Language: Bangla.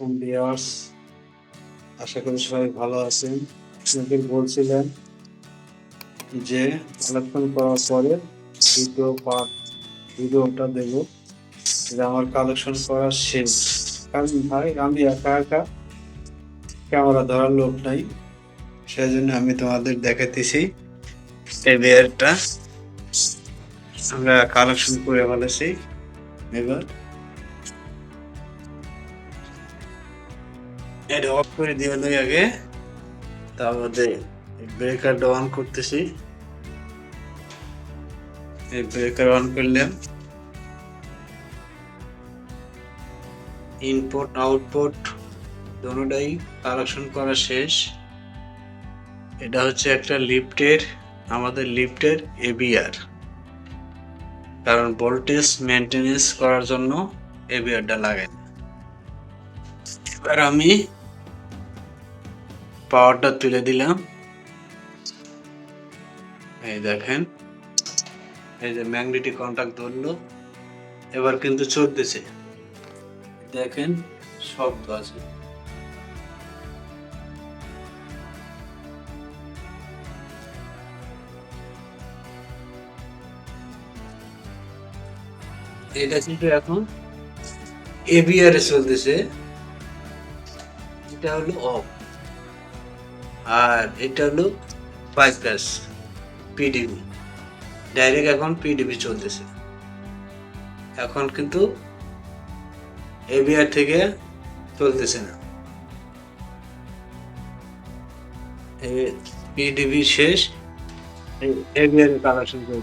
ভিউয়ার্স আশা করি সবাই ভালো আছেন। আপনাদের বলছিলেন যে কালেকশন করার পরে দ্বিতীয় পার্ট ভিডিওটা দেব, যে আমার কালেকশন করা শেষ। কারণ ভাই, আমি একা একা ক্যামেরা ধরার লোক নাই সেই জন্য আমি তোমাদের দেখাতেছি এই বিয়ারটা। আমরা কালেকশন করে ফেলেছি, এবার। এটা অফ করে দিয়ে লই আগে। তারপরে ব্রেকারটা অন করতেছি। এই ব্রেকার অন করলাম। ইনপুট আউটপুট দুটোটাই কালেকশন করা শেষ। এটা হচ্ছে একটা লিফটের আমাদের লিফটের এবিআর কারণ ভোল্টেজ মেনটেনেন্স করার জন্য এবিআরটা লাগাই। এবার আমি পাওয়ারটা তুলে দিলাম। এই দেখেন, এই যে ম্যাগনেটিক কন্টাক্ট ধরলো, এবার কিন্তু চলতেছে দেখেন, শব্দ আছে। এটা কিন্তু এখন এবিআর চলতেছে। এটা হলো অফ আর এটা হলো বাইপাস পিডিবি ডাইরেক্ট এখন পিডিবি চলতেছে। এখন কিন্তু এবিআর থেকে চলতেছে না। পিডিবি শেষ এবিআর কানেকশন করে